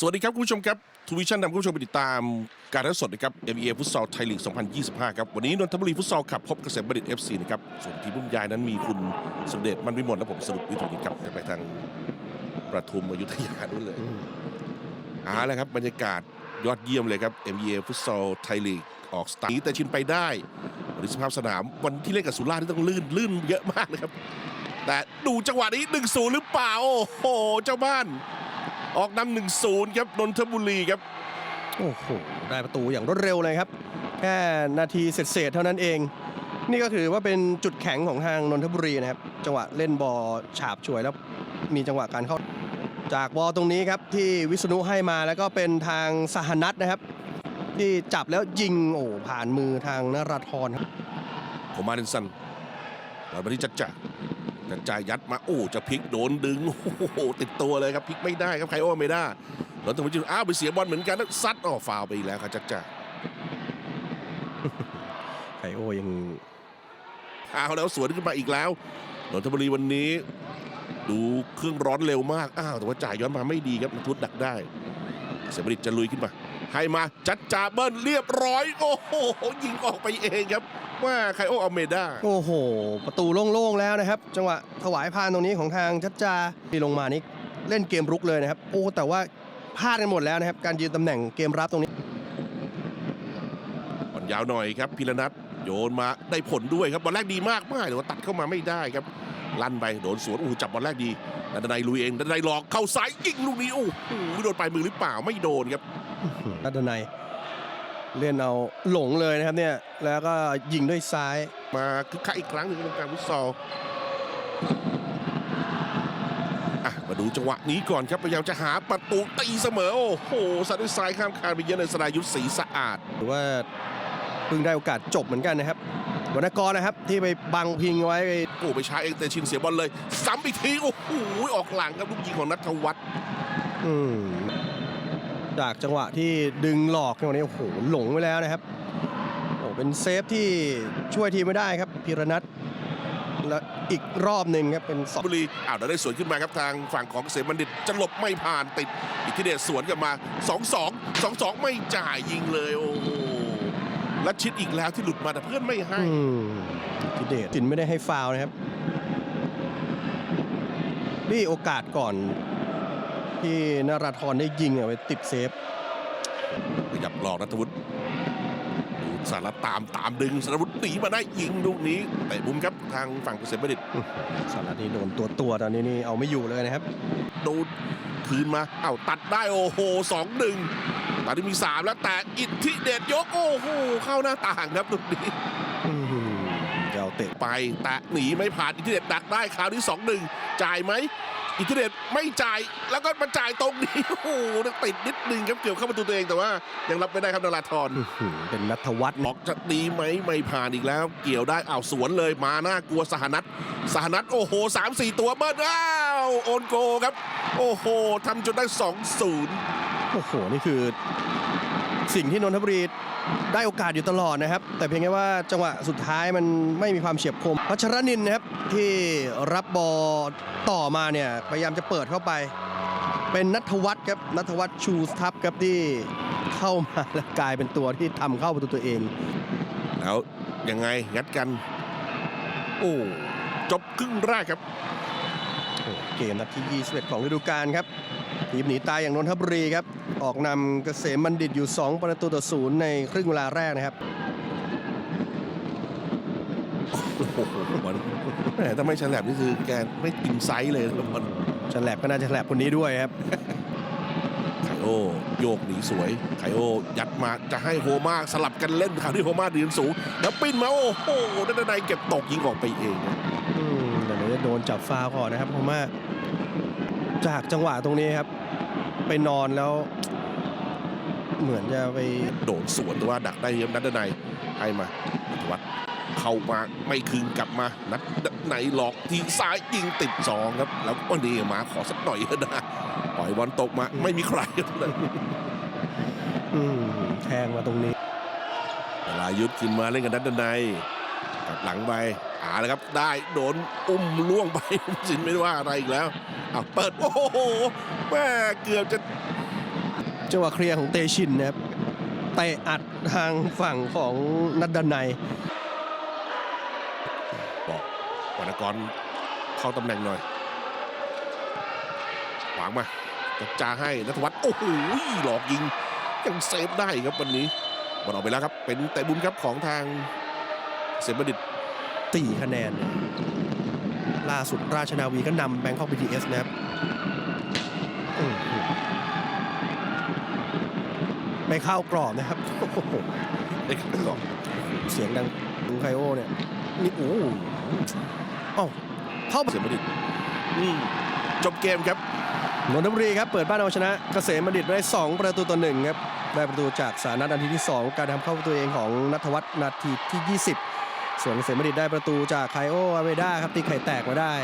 สวัสดีครับ คุณผู้ชมครับทูวิชั่นนำคุณผู้ชมไปติดตามการถ่ายทอดสดนะครับ NBA ฟุตซอลไทยลีก 2025 ครับ วันนี้นนทบุรีฟุตซอลขับพบเกษมบัณฑิต FC นะครับ ส่วนทีมผู้บรรยายนั้นมีคุณสมเด็จมันวิมลและผมสรุปวิถุนิตครับจะไปทางประทุมอยุธยาด้วยเลยเอาละครับบรรยากาศยอดเยี่ยมเลยครับ NBA ฟุตซอลไทยลีกออกสตาร์ทแต่ชินไปได้วันนี้สภาพสนามวันที่เล่นกับสุราษฎร์นี่ต้องลื่นลื่นเยอะมากเลยครับแต่ดูจังหวะนี้1-0หรือเปล่าโอ้โหเจ้าบ้าน ออกนำหนึ่งศูนย์ครับนนทบุรีครับ โอ้โห ได้ประตูอย่างรวดเร็วเลยครับ แค่นาทีเศษๆเท่านั้นเอง นี่ก็ถือว่าเป็นจุดแข็งของทางนนทบุรีนะครับ จังหวะเล่นบอลฉาบฉวยแล้วมีจังหวะการเข้า จากบอลตรงนี้ครับที่วิษณุให้มาแล้วก็เป็นทางสหนัทนะครับ ที่จับแล้วยิงโอ้ผ่านมือทางนราธรครับผมมาเดนสันบอลมาที่จัดจ่า จัดจ่ายัดมาโอ้จะพลิกโดนดึงโอ้โหติดตัวเลยครับพลิกไม่ได้ครับไคโอไม่ได้แล้วถึงจุดอ้าวไปเสียบอลเหมือนกันแล้วซัดอ๋อฟาวล์ไปอีกแล้วครับจัดจ่าไคโอยังเอาแล้วสวนขึ้นมาอีกแล้วนนทบุรีวันนี้ ดูเครื่องร้อนเร็วมากอ้าวแต่ว่าจ่ายย้อนมาไม่ดีครับนัทุดดักได้ เสียบริตจะลุยขึ้นมา ให้มาจัดจ่าเบิ้ลเรียบร้อย โอ้โหยิงออกไปเองครับว่าไคโออเมด้าโอ้โห ประตูโล่งๆแล้วนะครับ จังหวะถวายพานตรงนี้ของทางชัดจาที่ลงมานี่เล่นเกมรุกเลยนะครับ โอ้แต่ว่าพลาดกันหมดแล้วนะครับ การยืนตำแหน่งเกมรับตรงนี้บอลยาวหน่อยครับพิรนัทโยนมาได้ผลด้วยครับบอลแรกดีมากมากแต่ว่าตัดเข้ามาไม่ได้ครับลั่นไปโดนสวนอู้จับบอลแรกดีนันทนายลุยเองนันทนายหลอกเข้าซ้ายยิงลูกนี้โอ้โหโดนปลายมือหรือเปล่าไม่โดนครับ นัดนัยเล่นเอาหลงเลยนะครับเนี่ย แล้วก็ยิงด้วยซ้าย มาคึกคักอีกครั้งหนึ่งในวงการฟุตซอลอะมาดูจังหวะนี้ก่อนครับพยายามจะหาประตูตีเสมอ โอ้โหสัดด้วยซ้ายข้ามคานไปเยอะในสรายุทธศรีสะอาดหรือว่าเพิ่งได้โอกาสจบเหมือนกันนะครับวรรณกรนะครับที่ไปบังพิงไว้โอ้ไปช้าเองแต่ชินเสียบอลเลยซ้ำอีกทีโอ้โหออกหลังครับลูกยิงของนัทวัฒน์อืม จากจังหวะที่ดึงหลอกในวันนี้โอ้โหหลงไปแล้วนะครับโอ้เป็นเซฟที่ช่วยทีมไม่ได้ครับพีรนัทและอีกรอบหนึ่งครับเป็นสองบุรีอ้าวแล้วได้สวนขึ้นมาครับทางฝั่งของเกษมบัณฑิตจะหลบไม่ผ่านติดอิทธิเดชสวนกลับมา 2-2 2-2 ไม่จ่ายยิงเลยโอ้โหและชิดอีกแล้วที่หลุดมาแต่เพื่อนไม่ให้อืมทีเดชจินไม่ได้ให้ฟาวล์นะครับนี่โอกาสก่อน ที่นราธรได้ยิงอะไปติดเซฟขยับหลอกนัทวุฒิดูสารตามตามดึงสารวุฒิหนีมาได้ยิงลูกนี้แต่บุ้มครับทางฝั่งเกษมบัณฑิตสาระนี่โดนตัวตัวๆตอนนี้นี่เอาไม่อยู่เลยนะครับโดนคืนมาอ้าวตัดได้โอ้โหสองหนึ่งตอนนี้มีสามแล้วแต่อิทธิเดชยกโอ้โหเข้าหน้าต่างครับลูกนี้อืมเจ้าเตะไป แตะหนีไม่ผ่านอิทธิเดชดักได้คราวนี้สองหนึ่งจ่ายไหม อิทธิเดชไม่จ่ายแล้วก็มาจ่ายตรงนี้โอ้โหติดนิดนึงครับเกือบเข้าประตูตัวเองแต่ว่า ยังรับไม่ได้ครับนาราธรอื้อหือเป็นนัทวัฒน์บอกจะดีไหมไม่ผ่านอีกแล้ว เกี่ยวได้อ้าวสวนเลยมาหน้ากลัวสหนัทสหนัทโอ้โหสามสี่ตัวเบิ้ลอ้าวโอนโกครับ โอ้โหทำจนได้สองศูนย์ โอ้โห นี่คือสิ่งที่นนทบุรีได้โอกาสอยู่ตลอดนะครับ แต่เพียงแค่ว่าจังหวะสุดท้ายมันไม่มีความเฉียบคมพัชรนินนะครับที่รับบอลต่อมาเนี่ยพยายามจะเปิดเข้าไป เป็นนัทวัฒน์ครับนัทวัฒน์ชูสทับครับที่เข้ามาแล้วกลายเป็นตัวที่ทำเข้าประตูตัวเองแล้วยังไงงัดกันโอ้จบครึ่งแรกครับโอ้เกมนัดที่ 21 ของฤดูกาลครับ ทีมหนีตายอย่างนนทบุรีครับ ออกนำเกษมบัณฑิตอยู่ 2 ประตูต่อศูนย์ในครึ่งเวลาแรกนะครับโอ้โหบอลแหมถ้าไม่ฉลับนี่คือแกไม่กินไซส์เลยบอลฉลับก็น่าจะฉลับคนนี้ด้วยครับ ไคโอโยกหนีสวย ไคโอยัดมาจะให้โฮมาสลับกันเล่นคราวที่โฮมายืนสูง แล้วปิ้นมาโอ้โหด้านในเก็บตกยิงออกไปเองครับอืมแต่เดี๋ยวจะโดนจับฟาวล์ก่อนนะครับเพราะว่า จากจังหวะตรงนี้ครับ ไปนอนแล้ว เหมือนจะไปโดนสวนแต่ว่าดักได้เยี่ยมนัดด้านในให้มานัทวัฒน์เข้ามาไม่คืนกลับมา นัดด้านในหลอกทีซ้ายยิงติดสองครับ แล้วก็นี่มาขอสักหน่อยเถอะนะปล่อยบอลตกมาไม่มีใครครับอืมแทงมาตรงนี้เวลายุดขึ้นมาเล่นกับนัดด้านในกลับหลังไปอ่าแล้วครับ ได้โดนอุ้มล่วงไปสินไม่ว่าอะไรอีกแล้วอะเปิด โอ้โหแม่เกือบจะจังหวะเคลียร์ของเตชินนะครับเตะอัดทางฝั่งของนัดดันในยบอกวรรณกรเข้าตำแหน่งหน่อยขวางมาจับจาให้นัทวัฒน์โอ้โหหลอกยิง ยังเซฟได้ครับวันนี้บอลออกไปแล้วครับ เป็นแต่บุญครับของทางเซมบัณฑิต ตีคะแนนเนี่ยล่าสุดราชนาวีก็นำแบงคอกบีทีเอสนะครับอื้อหือไม่เข้ากรอบนะครับโอ้โหได้ครับก่อนเสียงดังไคโอเนี่ยนี่โอ้โหเอ้าเข้าเซมบัณฑิตอืมจบเกมครับนนทบุรีครับเปิดบ้านเอาชนะเกษมบัณฑิตไปได้ 2 ประตูต่อหนึ่งครับได้ประตูจากสานัทนาทีที่ 2 การทำเข้าประตูเองของนัทวัฒน์นาทีที่ 20 ส่วนเกษมบัณฑิตได้ประตูจากไคโออาเวด้าครับตีไข่แตกมาได้